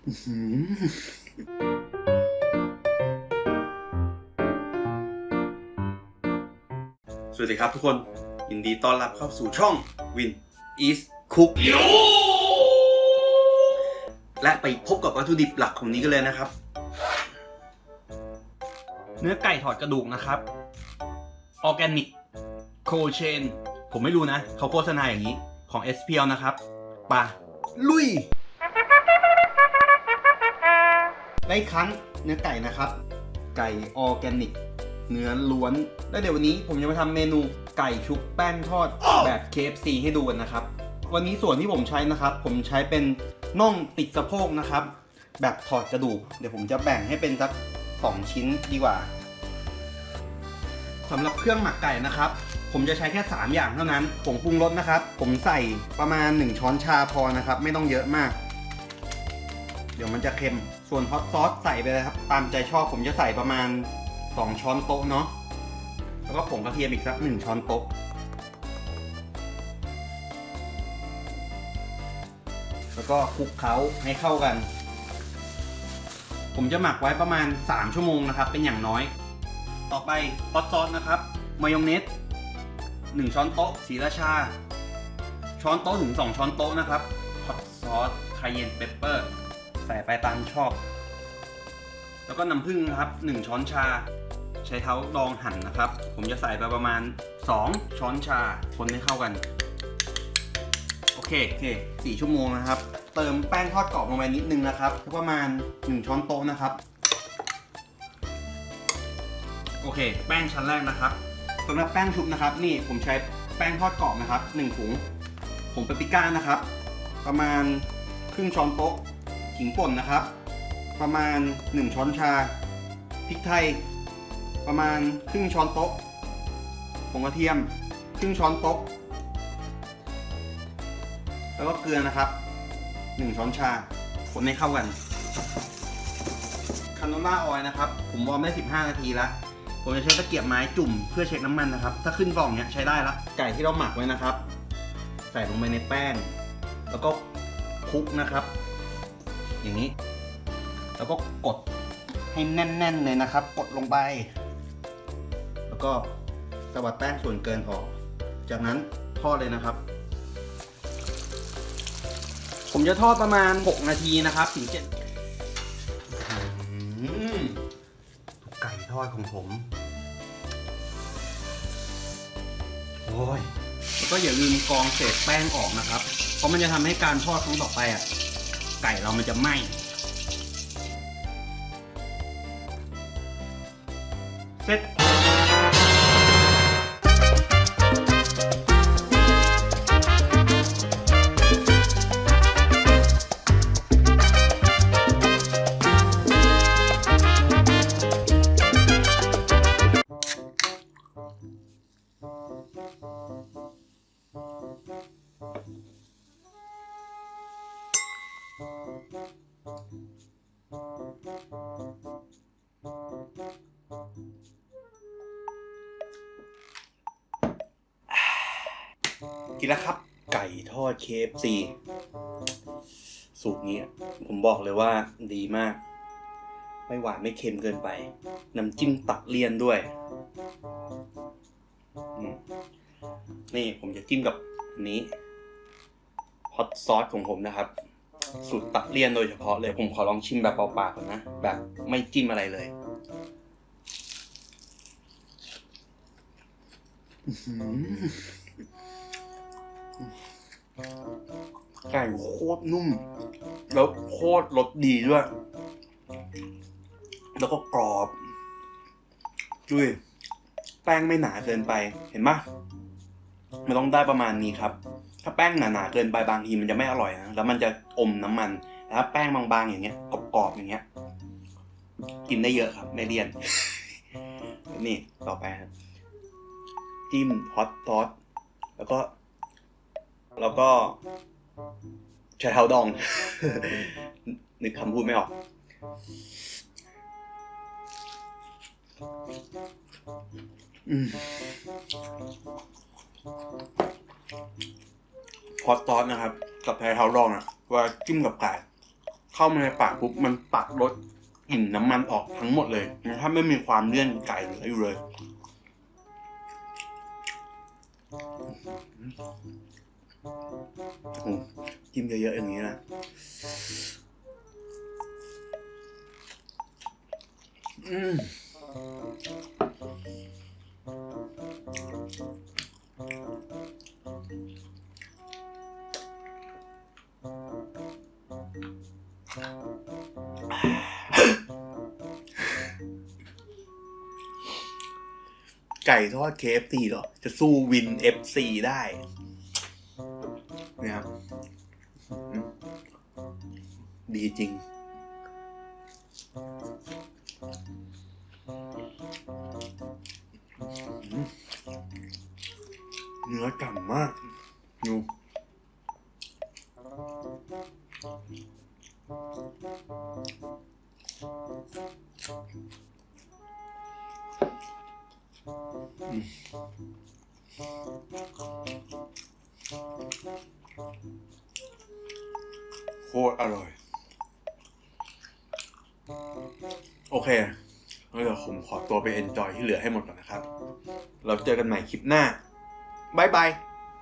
สวัสดีครับทุกคน ยินดีต้อนรับเข้าสู่ช่อง Win East Cook และไปพบกับวัตถุดิบหลักของนี้กันเลยนะครับ เนื้อไก่ถอดกระดูกนะครับ ออร์แกนิก โคเชน ผมไม่รู้นะ เขาโฆษณาอย่างนี้ของ SPL นะครับ ป่ะ ลุย ได้ครั้งเนื้อไก่นะครับ ไก่ออร์แกนิก เนื้อล้วน แล้วเดี๋ยววันนี้ผมจะมาทำเมนูไก่ชุบแป้งทอดแบบ KFC ให้ดูกันนะครับ วันนี้ส่วนที่ผมใช้นะครับ ผมใช้เป็นน่องติดสะโพกนะครับ แบบถอดกระดูก เดี๋ยวผมจะแบ่งให้เป็นสักสองชิ้นดีกว่าสำหรับเครื่องหมักไก่นะครับ ผมจะใช้แค่ 3 อย่างเท่านั้นผงปรุงรสนะครับ ผมใส่ประมาณ 1 ช้อนชาพอนะครับ ไม่ต้องเยอะมากเดี๋ยวมันจะเค็ม ส่วนฮอตซอสใส่ไปเลยครับ ตามใจชอบผมจะใส่ประมาณ 2 ช้อนโต๊ะเนาะ แล้วก็ผงกระเทียมอีกสัก1ช้อนโต๊ะ แล้วก็คลุกเคล้าให้เข้ากัน ผมจะหมักไว้ประมาณ 3 ชั่วโมงนะครับ เป็นอย่างน้อย ต่อไปฮอตซอสนะครับ มายองเนส1 ช้อนโต๊ะสีราชา ช้อนโต๊ะถึง 2 ช้อนโต๊ะนะครับ ฮอตซอสคาเยนเปปเปอร์ ส่ไปตามชอบ แล้วก็น้ำผึ้งนะครับ 1 ช้อนชา ใช้เท้าดองหั่นนะครับ ผมจะใส่ไปประมาณ 2 ช้อนชา คนให้เข้ากัน โอเคโอเคสี่ชั่วโมงนะครับ เติมแป้งทอดกรอบลงไปนิดนึงนะครับประมาณ 1 ช้อนโต๊ะนะครับ โอเค แป้งชั้นแรกนะครับสำหรับแป้งชุบนะครับ นี่ผมใช้แป้งทอดกรอบนะครับ1ถุงผงเปปริก้านะครับ ประมาณครึ่งช้อนโต๊ะ ขิงป่นนะครับ ประมาณ 1 ช้อนชาพริกไทย ประมาณครึ่งช้อนโต๊ะผงกระเทียม ครึ่งช้อนโต๊ะแล้วก็เกลือนะครับ 1 ช้อนชาคนให้เข้ากันคาโนล่าออยล์นะครับ ผมวอร์มได้ 15 นาทีแล้วผมจะใช้ตะเกียบไม้จุ่มเพื่อเช็คน้ำมันนะครับ ถ้าขึ้นฟองเนี้ยใช้ได้ละไก่ที่เราหมักไว้นะครับ ใส่ลงไปในแป้ง แล้วก็คลุกนะครับ อย่างนี้ แล้วก็กดให้แน่น ๆ เลยนะครับ กดลงไป แล้วก็สวัดแป้งส่วนเกินออก จากนั้นทอดเลยนะครับ ผมจะทอดประมาณ 6 นาทีนะครับถึง7ไก่ทอดของผม โอ้ยแล้วก็อย่าลืมกรองเศษแป้งออกนะครับ เพราะมันจะทำให้การทอดครั้งต่อไปอะ ไก่เรามันจะไหม้เสร็จ กินแล้วครับ ไก่ทอด KFC สูตรนี้ผมบอกเลยว่าดีมาก ไม่หวานไม่เค็มเกินไป น้ำจิ้มตัดเลี่ยนด้วย นี่ผมจะจิ้มกับอันนี้ฮอตซอสของผมนะครับ สูตรตัดเลี่ยนโดยเฉพาะเลย ผมขอลองชิมแบบเปล่าๆก่อนนะ แบบไม่จิ้มอะไรเลยอื ไก่โคตรนุ่ม แล้วโคตรรสดีด้วย แล้วก็กรอบดุยแป้งไม่หนาเกินไปเห็นปะมันต้องได้ประมาณนี้ครับ ถ้าแป้งหนาๆเกินไปบางทีมันจะไม่อร่อยนะแล้วมันจะอมน้ำมันแต่ถ้าแป้งบางๆอย่างเงี้ยกรอบๆอย่างเงี้ย กินได้เยอะครับไม่เลี่ยน นี่ต่อไปครับจิ้มฮอตซอสแล้วก็ แล้วก็ช้เท้าดอง นึกคำพูดไม่ออกอืมฮอตซอสนะครับ กับไทยเท้าดองอะว่าจิ้มกับไก่เข้ามาในปากปุ๊บมันปัดรสกลิ่นน้ำมันออกทั้งหมดเลยถ้าไม่มีความเลี่ยนไก่เหลืออยู่เลย โอ้กินเยอะๆอย่างนี้นะอืมไก่ทอด KFC เหรอ จะสู้วิน FC ได้ นี่ยครับดีจริง เนื้อฉ่ำมากดูอืม โคตรอร่อย โอเคงั้นเดี๋ยวผมขอตัวไปเอนจอยที่เหลือให้หมดก่อนนะครับ เราเจอกันใหม่คลิปหน้าบ๊ายบาย